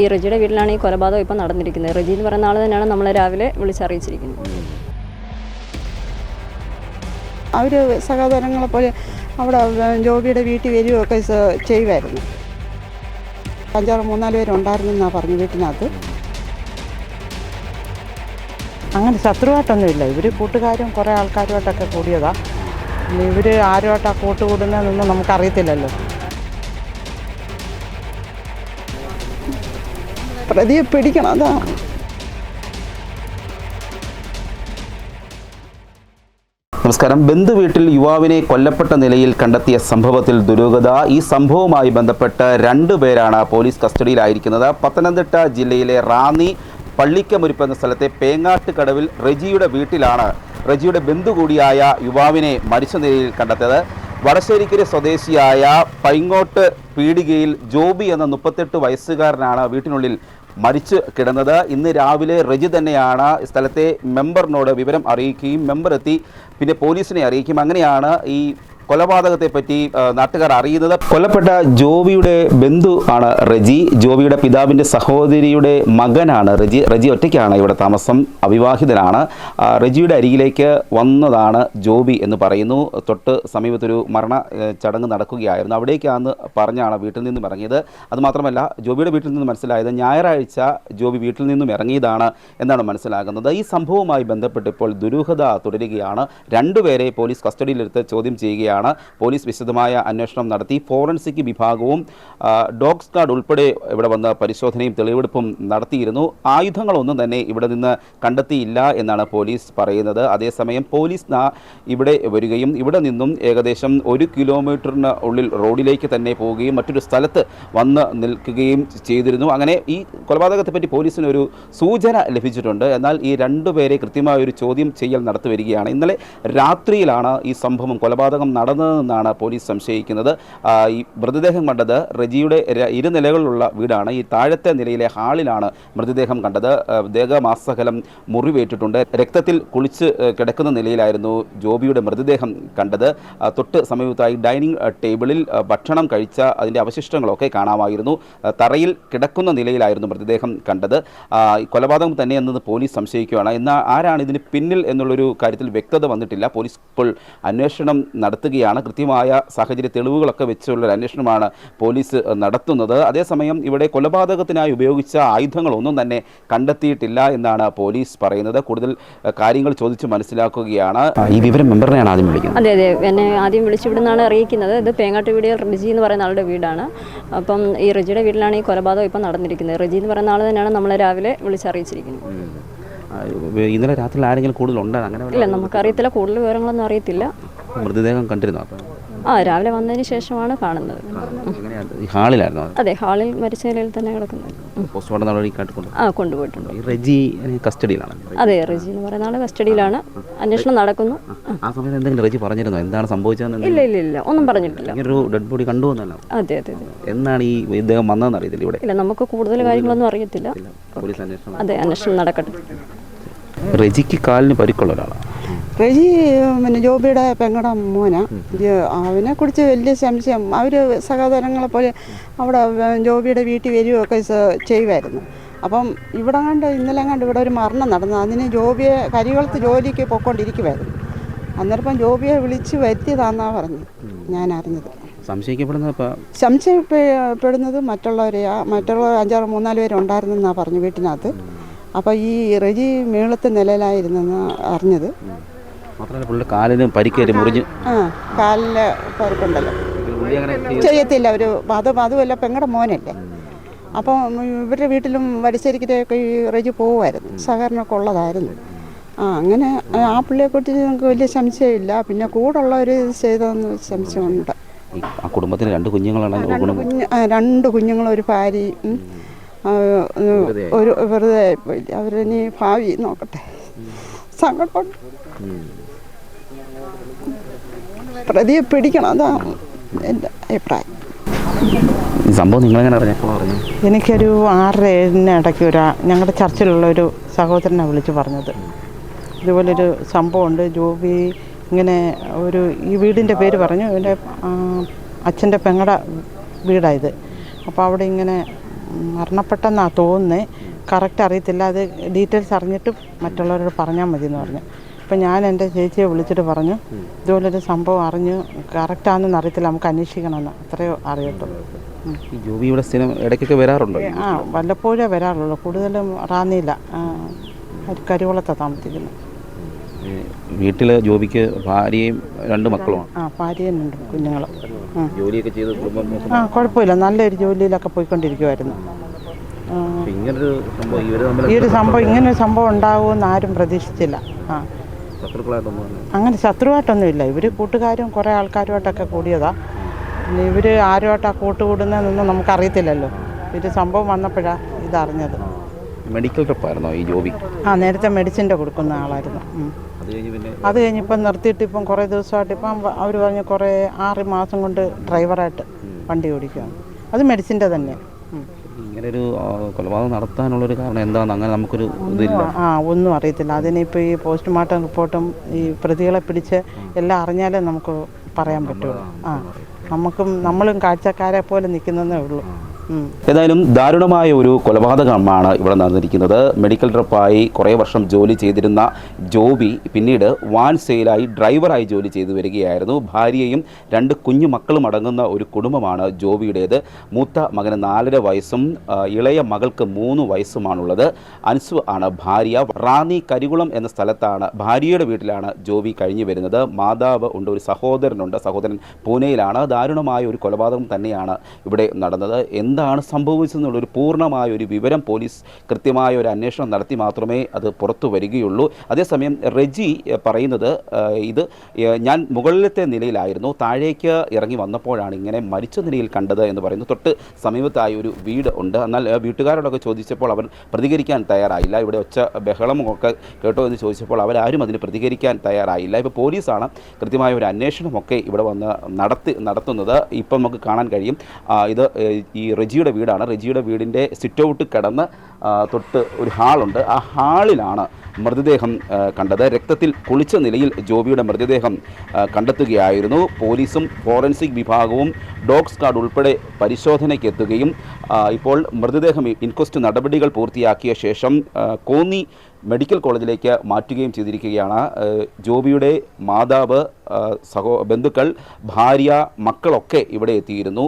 ഈ റജിയുടെ വീട്ടിലാണ് ഈ കൊലപാതകം ഇപ്പം നടന്നിരിക്കുന്നത്. റജി എന്ന് പറയുന്ന ആൾ തന്നെയാണ് നമ്മളെ രാവിലെ വിളിച്ചറിയിച്ചിരിക്കുന്നത് അവർ സഹോദരങ്ങളെ പോലെ അവിടെ ജോബിയുടെ വീട്ടിൽ വരികയൊക്കെ ചെയ്യുമായിരുന്നു. അഞ്ചാറ് മൂന്നാൽ പേരുണ്ടായിരുന്നു എന്നാണ് പറഞ്ഞു വീട്ടിനകത്ത്. അങ്ങനെ ശത്രുവായിട്ടൊന്നുമില്ല. ഇവർ കൂട്ടുകാരും കുറേ ആൾക്കാരുമായിട്ടൊക്കെ കൂടിയതാണ് ഇവർ ആരുമായിട്ടാണ് കൂട്ടുകൂടുന്നതെന്നൊന്നും നമുക്കറിയത്തില്ലല്ലോ. പ്രതിയെ പിടിക്കണം അതാ. നമസ്കാരം. ബന്ധുവീട്ടിൽ യുവാവിനെ കൊല്ലപ്പെട്ട നിലയിൽ കണ്ടെത്തിയ സംഭവത്തിൽ ദുരൂഹത. ഈ സംഭവവുമായി ബന്ധപ്പെട്ട് രണ്ടുപേരാണ് പോലീസ് കസ്റ്റഡിയിലായിരിക്കുന്നത്. പത്തനംതിട്ട ജില്ലയിലെ റാന്നി പള്ളിക്കമുരിപ്പ് എന്ന സ്ഥലത്തെ പേങ്ങാട്ട് കടവിൽ റെജിയുടെ വീട്ടിലാണ് റെജിയുടെ ബന്ധു കൂടിയായ യുവാവിനെ മരിച്ച നിലയിൽ കണ്ടെത്തിയത്. വടശ്ശേരിക്കര സ്വദേശിയായ പൈങ്ങോട്ട് പീടികയിൽ ജോബി എന്ന മുപ്പത്തെട്ട് വയസ്സുകാരനാണ് വീട്ടിനുള്ളിൽ മരിച്ചു കിടന്നത്. ഇന്ന് രാവിലെ റജി തന്നെയാണ് സ്ഥലത്തെ മെമ്പറിനോട് വിവരം അറിയിക്കുകയും മെമ്പർ എത്തി പിന്നെ പോലീസിനെ അറിയിക്കും അങ്ങനെയാണ് ഈ കൊലപാതകത്തെ പറ്റി നാട്ടുകാർ അറിയുന്നത്? കൊല്ലപ്പെട്ട ജോബിയുടെ ബന്ധു ആണ് റജി. ജോബിയുടെ പിതാവിന്റെ സഹോദരിയുടെ മകനാണ് റജി. റജി ഒറ്റയ്ക്കാണ് ഇവിടെ താമസം. അവിവാഹിതനാണ്. റജിയുടെ അരികിലേക്ക് വന്നതാണ് ജോബി എന്ന് പറയുന്നു. തൊട്ട് സമീപത്തൊരു മരണ ചടങ്ങ് നടക്കുകയായിരുന്നു. അവിടേക്കാന്ന് പറഞ്ഞാണ് വീട്ടിൽ നിന്നും ഇറങ്ങിയത്. അതുമാത്രമല്ല ജോബിയുടെ വീട്ടിൽ നിന്ന് മനസ്സിലായത് ഞായറാഴ്ച ജോബി വീട്ടിൽ നിന്നും ഇറങ്ങിയതാണ് എന്നാണ് മനസ്സിലാകുന്നത്. ഈ സംഭവവുമായി ബന്ധപ്പെട്ട് ഇപ്പോൾ ദുരൂഹത തുടരുകയാണ്. രണ്ടുപേരെ പോലീസ് കസ്റ്റഡിയിലെടുത്ത് ചോദ്യം ചെയ്യുകയാണ്. പോലീസ് വിശദമായ അന്വേഷണം നടത്തി. ഫോറൻസിക് വിഭാഗവും ഡോഗ് സ്ക്വാഡ് ഉൾപ്പെടെ ഇവിടെ വന്ന് പരിശോധനയും തെളിവെടുപ്പും നടത്തിയിരുന്നു. ആയുധങ്ങളൊന്നും തന്നെ ഇവിടെ നിന്ന് കണ്ടെത്തിയില്ല എന്നാണ് പോലീസ് പറയുന്നത്. അതേസമയം പോലീസ് ഇവിടെ വരികയും ഇവിടെ നിന്നും ഏകദേശം ഒരു കിലോമീറ്ററിന് ഉള്ളിൽ റോഡിലേക്ക് തന്നെ പോവുകയും മറ്റൊരു സ്ഥലത്ത് വന്ന് നിൽക്കുകയും ചെയ്തിരുന്നു. അങ്ങനെ ഈ കൊലപാതകത്തെ പറ്റി പോലീസിന് ഒരു സൂചന ലഭിച്ചിട്ടുണ്ട്. എന്നാൽ ഈ രണ്ടുപേരെ കൃത്യമായ ഒരു ചോദ്യം ചെയ്യൽ നടത്തി വരികയാണ്. ഇന്നലെ രാത്രിയിലാണ് ഈ സംഭവം കൊലപാതകം നടന്നതെന്നാണ് പോലീസ് സംശയിക്കുന്നത്. ഈ മൃതദേഹം കണ്ടത് റജിയുടെ ഇരുനിലകളിലുള്ള വീടാണ്. ഈ താഴത്തെ നിലയിലെ ഹാളിലാണ് മൃതദേഹം കണ്ടത്. ദേഹമാസകലം മുറിവേറ്റിട്ടുണ്ട്. രക്തത്തിൽ കുളിച്ച് കിടക്കുന്ന നിലയിലായിരുന്നു ജോബിയുടെ മൃതദേഹം കണ്ടത്. തൊട്ട് സമീപത്തായി ഡൈനിങ് ടേബിളിൽ ഭക്ഷണം കഴിച്ച അതിന്റെ അവശിഷ്ടങ്ങളൊക്കെ കാണാമായിരുന്നു. തറയിൽ കിടക്കുന്ന നിലയിലായിരുന്നു മൃതദേഹം കണ്ടത്. കൊലപാതകം തന്നെ കൊലപാതകം തന്നെയെന്നത് പോലീസ് സംശയിക്കുകയാണ്. എന്നാൽ ആരാണ് ഇതിന് പിന്നിൽ എന്നുള്ളൊരു കാര്യത്തിൽ വ്യക്തത വന്നിട്ടില്ല. പോലീസ് ഇപ്പോൾ അന്വേഷണം നടത്തുകയാണ് കൃത്യമായ സാഹചര്യ തെളിവുകളൊക്കെ വെച്ചുള്ള ഒരു അന്വേഷണമാണ് പോലീസ് നടത്തുന്നത്. അതേസമയം ഇവിടെ കൊലപാതകത്തിനായി ഉപയോഗിച്ച ആയുധങ്ങളൊന്നും തന്നെ കണ്ടെത്തിയിട്ടില്ല എന്നാണ് പോലീസ് പറയുന്നത്. കൂടുതൽ കാര്യങ്ങൾ ചോദിച്ച് മനസ്സിലാക്കുകയാണ്. ഈ വിവരം മെമ്പറിനെയാണ് ആദ്യം വിളിക്കുന്നത്. അതെ അതെ. എന്നെ ആദ്യം വിളിച്ചിവിടുന്നാണ് അറിയിക്കുന്നത്. ഇത് പേങ്ങാട്ട് വീടിൽ റിജി എന്ന് പറയുന്ന ആളുടെ വീടാണ്. അപ്പം ഈ റിജിയുടെ വീട്ടിലാണ് ഈ കൊലപാതകം ഇപ്പം നടന്നിരിക്കുന്നത്. റിജി എന്ന് പറയുന്ന ആൾ തന്നെയാണ് നമ്മളെ രാവിലെ വിളിച്ചറിയിച്ചിരിക്കുന്നത് ഇന്നലെ രാത്രി ആരെങ്കിലും കൂടുതലുണ്ടോ? അങ്ങനെ ഇല്ല നമുക്കറിയത്തില്ല. കൂടുതൽ വിവരങ്ങളൊന്നും അറിയത്തില്ല. മൃതദേഹം കണ്ടിരുന്നു? അപ്പം? ആ രാവിലെ വന്നതിന് ശേഷമാണ് കാണുന്നത്. ഈ ഹാളിലായിരുന്നു? അതെ ഹാളിൽ മരിച്ച നിലയിൽ തന്നെ കിടക്കുന്നത്. പോസ്റ്റ്മോർട്ടം നടപടി കാട്ടിക്കൊണ്ട് ആ കൊണ്ടുപോയിട്ടുണ്ട്. ഈ റെജി കസ്റ്റഡിയിലാണ്? അതെ റെജി എന്ന് പറയുന്ന ആൾ കസ്റ്റഡിയിലാണ്. അന്വേഷണം നടക്കുന്നു. ആ സമയത്ത് എന്തെങ്കിലും റെജി പറഞ്ഞിരുന്നോ? എന്താണ് സംഭവിച്ചതെന്ന് ഇല്ല ഇല്ല ഇല്ല ഒന്നും പറഞ്ഞിട്ടില്ല. ഇങ്ങനൊരു ഡെഡ് ബോഡി കണ്ടു എന്നല്ല. അതെ അതെ അതെ. എന്നാണ് ഈ ഇദ്ദേഹം വന്നതെന്ന് അറിയത്തില്ല ഇവിടെ? ഇല്ല നമുക്ക് കൂടുതൽ കാര്യങ്ങളൊന്നും അറിയത്തില്ല. പോലീസ് അന്വേഷണം അതെ അന്വേഷണം നടക്കട്ടെ. റെജിക്ക് കാലിന് പരിക്കുള്ള ഒരാളാണ്. റജി പിന്നെ ജോബിയുടെ പെങ്ങടെ മോന. അവനെ കുറിച്ച് വലിയ സംശയം. അവർ സഹോദരങ്ങളെ പോലെ അവിടെ ജോബിയുടെ വീട്ടിൽ വരികയൊക്കെ ചെയ്യുമായിരുന്നു അപ്പം ഇവിടെ കണ്ട് ഇന്നലെ കണ്ട് ഇവിടെ ഒരു മരണം നടന്നു. അതിന് ജോബിയെ കരികുളത്ത് ജോലിക്ക് പോയിക്കൊണ്ടിരിക്കുമായിരുന്നു അന്നേരം ജോബിയെ വിളിച്ച് വരുത്തിയതാണെന്നാണ് പറഞ്ഞു ഞാൻ അറിഞ്ഞത്. സംശയിക്കപ്പെടുന്നത് സംശയപ്പെടുന്നത് മറ്റുള്ളവരെയാ മറ്റുള്ള അഞ്ചാറ് മൂന്നാൽ പേരുണ്ടായിരുന്നെന്നാണ് പറഞ്ഞു വീട്ടിനകത്ത്. അപ്പോൾ ഈ റെജി മേളത്തെ നിലയിലായിരുന്നെന്ന് അറിഞ്ഞത്. മാത്രമല്ല പുള്ളി കാലിന് പരിക്കേറ്റ് മുറിഞ്ഞ്. ആ കാലിലെ പരിക്കുണ്ടല്ലോ പുള്ളി അങ്ങനെ ചെയ്യത്തില്ല ഒരു അത് അതുമല്ല പെങ്ങളുടെ മോനല്ലേ. അപ്പം ഇവരുടെ വീട്ടിലും വരിശ്ശേരിക്കരയൊക്കെ ഈ റേജ് പോവുമായിരുന്നു സഹകരണമൊക്കെ ഉള്ളതായിരുന്നു. ആ അങ്ങനെ ആ പുള്ളിയെക്കുറിച്ച് നമുക്ക് വലിയ സംശയമില്ല. പിന്നെ കൂടുള്ളവർ ചെയ്തതെന്ന് സംശയമുണ്ട്. ആ കുടുംബത്തിന് രണ്ട് കുഞ്ഞുങ്ങളാണ് രണ്ട് ഗുണം. കുഞ്ഞ് ആ, രണ്ട് കുഞ്ഞുങ്ങളും ഒരു ഭാര്യയും ഉം. ആ, ഒരു വെറുതെ ആയിപ്പോയില്ല അവരിനി ഭാവി നോക്കട്ടെ. സങ്കടമുണ്ട് പ്രതിയെ പിടിക്കണം അതാണ് എന്റെ അഭിപ്രായം. ഈ സംഭവം അറിഞ്ഞപ്പോൾ പറഞ്ഞു എനിക്കൊരു ആറര ഏഴിന് ഇടയ്ക്ക് ഒരു ഞങ്ങളുടെ ചർച്ചിലുള്ള ഒരു സഹോദരനെ വിളിച്ച് പറഞ്ഞത്. ഇതുപോലൊരു സംഭവമുണ്ട്. ജോബി ഇങ്ങനെ ഒരു ഈ വീടിന്റെ പേര് പറഞ്ഞു. എന്റെ അച്ഛന്റെ പെങ്ങടെ വീടായത് അപ്പോൾ അവിടെ ഇങ്ങനെ മരണപ്പെട്ടെന്നാണ് തോന്നുന്നത് കറക്റ്റ് അറിയത്തില്ല. അത് ഡീറ്റെയിൽസ് അറിഞ്ഞിട്ട് മറ്റുള്ളവരോട് പറഞ്ഞാൽ മതി എന്ന് പറഞ്ഞു. അപ്പം ഞാൻ എന്റെ ചേച്ചിയെ വിളിച്ചിട്ട് പറഞ്ഞു ഇതുപോലൊരു സംഭവം അറിഞ്ഞു കറക്റ്റാണെന്ന് അറിയത്തില്ല. നമുക്ക് അന്വേഷിക്കണമെന്ന്. അത്രയോ അറിയത്തുള്ളൂ. ജോബി ഇവിടെ സ്ഥിരം ഇടയ്ക്കൊക്കെ വരാറുണ്ടോ ആ വല്ലപ്പോഴേ വരാറുള്ളൂ. കൂടുതലും റാന്നിയില്ല. കരുവളത്ത താമസിക്കുന്നത്. വീട്ടിൽ ജോബിക്ക് ഭാര്യയും രണ്ട് മക്കളുമാണ് ആ ഭാര്യയും രണ്ട് കുഞ്ഞുങ്ങളും. ഉം. ജോലിയൊക്കെ ചെയ്ത് കുടുംബം നോക്കുന്നു. ആ കുഴപ്പമില്ല. നല്ലൊരു ജോലിയിലൊക്കെ പോയിക്കൊണ്ടിരിക്കുമായിരുന്നു ഇങ്ങനൊരു സംഭവം തമ്മിൽ ഈ ഒരു സംഭവം ഇങ്ങനെ ഒരു സംഭവം ഉണ്ടാവുമെന്ന് ആരും പ്രതീക്ഷിച്ചില്ല. ആ. ശത്രുക്കളായിട്ടൊന്നും അങ്ങനെ ശത്രുവായിട്ടൊന്നുമില്ല. ഇവർ കൂട്ടുകാരും കുറേ ആൾക്കാരുമായിട്ടൊക്കെ കൂടിയതാ. പിന്നെ ഇവർ ആരുമായിട്ടാണ് കൂട്ടുകൂടുന്നതെന്നൊന്നും നമുക്കറിയത്തില്ലല്ലോ. ഒരു സംഭവം വന്നപ്പോഴാണ് ഇതറിഞ്ഞത്. മെഡിക്കൽ ട്രിപ്പായിരുന്നോ ഈ ജോബി? ആ നേരത്തെ മെഡിസിന്റെ കൊടുക്കുന്ന ആളായിരുന്നു. ഉം. അത് കഴിഞ്ഞ് പിന്നെ അത് കഴിഞ്ഞ് ഇപ്പം നിർത്തിയിട്ട് ഇപ്പം കുറേ ദിവസമായിട്ട് ഇപ്പം അവർ പറഞ്ഞ് കുറേ ആറ് മാസം കൊണ്ട് ഡ്രൈവറായിട്ട് വണ്ടി ഓടിക്കുകയാണ് അത് മെഡിസിന്റെ തന്നെ. ഉം. ഒരു കൊലപാതകം നടത്താനുള്ളൊരു കാരണം എന്താണെന്ന് അങ്ങനെ നമുക്കൊരു ഇതില്ല ആ ഒന്നും അറിയത്തില്ല അതിനിപ്പോൾ ഈ പോസ്റ്റ്മോർട്ടം റിപ്പോർട്ടും ഈ പ്രതികളെ പിടിച്ച് എല്ലാം അറിഞ്ഞാലേ നമുക്ക് പറയാൻ പറ്റുള്ളൂ ആ നമുക്കും നമ്മളും കാഴ്ചക്കാരെ പോലെ നിൽക്കുന്നതേ ഉള്ളൂ. ഏതായാലും ദാരുണമായ ഒരു കൊലപാതകമാണ് ഇവിടെ നടന്നിരിക്കുന്നത്. മെഡിക്കൽ ട്രിപ്പായി കുറേ വർഷം ജോലി ചെയ്തിരുന്ന ജോബി പിന്നീട് വാൻ സെയിലായി ഡ്രൈവറായി ജോലി ചെയ്തു വരികയായിരുന്നു. ഭാര്യയും രണ്ട് കുഞ്ഞു മക്കളും അടങ്ങുന്ന ഒരു കുടുംബമാണ് ജോബിയുടേത്. മൂത്ത മകന് നാലര വയസ്സും ഇളയ മകൾക്ക് മൂന്ന് വയസ്സുമാണുള്ളത്. അൻസു ആണ് ഭാര്യ. റാന്നി കരികുളം എന്ന സ്ഥലത്താണ് ഭാര്യയുടെ വീട്ടിലാണ് ജോബി കഴിഞ്ഞു വരുന്നത്. മാതാവ് ഉണ്ട് ഒരു സഹോദരനുണ്ട്. സഹോദരൻ പൂനെയിലാണ്. ദാരുണമായ ഒരു കൊലപാതകം തന്നെയാണ് ഇവിടെ നടന്നത്. എന്താണ് സംഭവിച്ചതെന്നുള്ള ഒരു പൂർണമായ ഒരു വിവരം പോലീസ് കൃത്യമായ ഒരു അന്വേഷണം നടത്തി മാത്രമേ അത് പുറത്തു വരികയുള്ളൂ. അതേസമയം റെജി പറയുന്നത് ഇത് ഞാൻ മുകളിലത്തെ നിലയിലായിരുന്നു. താഴേക്ക് ഇറങ്ങി വന്നപ്പോഴാണ് ഇങ്ങനെ മരിച്ച നിലയിൽ കണ്ടത് എന്ന് പറയുന്നു തൊട്ട് സമീപത്തായി ഒരു വീട് ഉണ്ട്. എന്നാൽ വീട്ടുകാരോടൊക്കെ ചോദിച്ചപ്പോൾ അവർ പ്രതികരിക്കാൻ തയ്യാറായില്ല. ഇവിടെ ഒച്ച ബഹളമൊക്കെ കേട്ടോ എന്ന് ചോദിച്ചപ്പോൾ അവരാരും അതിന് പ്രതികരിക്കാൻ തയ്യാറായില്ല. ഇപ്പോൾ പോലീസാണ് കൃത്യമായ ഒരു അന്വേഷണമൊക്കെ ഇവിടെ വന്ന് നടത്തി നടത്തുന്നത്. ഇപ്പം നമുക്ക് കാണാൻ കഴിയും. ഇത് ഈ റെജിയുടെ വീടാണ്. റെജിയുടെ വീടിന്റെ സിറ്റ് ഔട്ട് കിടന്ന് തൊട്ട് ഒരു ഹാളുണ്ട് ആ ഹാളിലാണ് മൃതദേഹം കണ്ടത്. രക്തത്തിൽ കുളിച്ച നിലയിൽ ജോബിയുടെ മൃതദേഹം കണ്ടെത്തുകയായിരുന്നു. പോലീസും ഫോറൻസിക് വിഭാഗവും ഡോഗ് സ്ക്വാഡ് ഉൾപ്പെടെ പരിശോധനയ്ക്ക് എത്തുകയും ഇപ്പോൾ മൃതദേഹം ഇൻക്വസ്റ്റ് നടപടികൾ പൂർത്തിയാക്കിയ ശേഷം കോന്നി മെഡിക്കൽ കോളേജിലേക്ക് മാറ്റുകയും ചെയ്തിരിക്കുകയാണ്. ജോബിയുടെ മാതാവ് സഹോ ബന്ധുക്കൾ ഭാര്യ മക്കളൊക്കെ ഇവിടെ എത്തിയിരുന്നു.